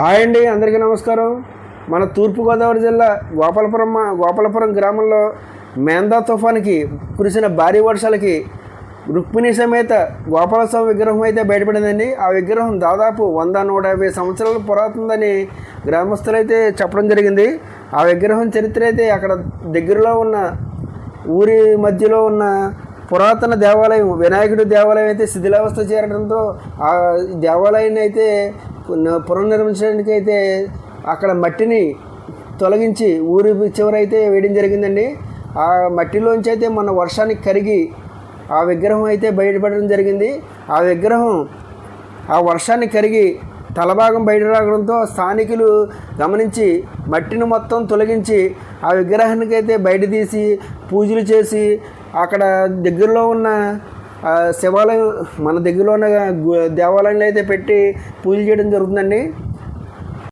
Hi అండి అందరికీ నమస్కారం. మన తూర్పుగోదావరి జిల్లా గోపాలపురం గోపాలపురం గ్రామంలో మేందా తుఫానికి కురిసిన భారీ వర్షాలకి రుక్మిణి సమేత గోపాలస్వామి విగ్రహం అయితే బయటపడిందండి. ఆ విగ్రహం దాదాపు వంద నూట యాభై సంవత్సరాల పురాతుందని గ్రామస్తులైతే చెప్పడం జరిగింది. ఆ విగ్రహం చరిత్ర అయితే అక్కడ దగ్గరలో ఉన్న ఊరి మధ్యలో ఉన్న పురాతన దేవాలయం వినాయకుడి దేవాలయం అయితే శిథిలావస్థ చేరడంతో ఆ దేవాలయాన్ని అయితే పునర్నిర్మించడానికి అయితే అక్కడ మట్టిని తొలగించి ఊరి చివరైతే వేయడం జరిగిందండి. ఆ మట్టిలోంచి అయితే మన వర్షానికి కరిగి ఆ విగ్రహం అయితే బయటపడడం జరిగింది. ఆ విగ్రహం ఆ వర్షాన్ని కరిగి తలభాగం బయట రావడంతో స్థానికులు గమనించి మట్టిని మొత్తం తొలగించి ఆ విగ్రహానికి అయితే బయట తీసి పూజలు చేసి అక్కడ దగ్గరలో ఉన్న శివాలయం మన దగ్గరలో ఉన్న దేవాలయంలో అయితే పెట్టి పూజ చేయడం జరుగుతుందండి.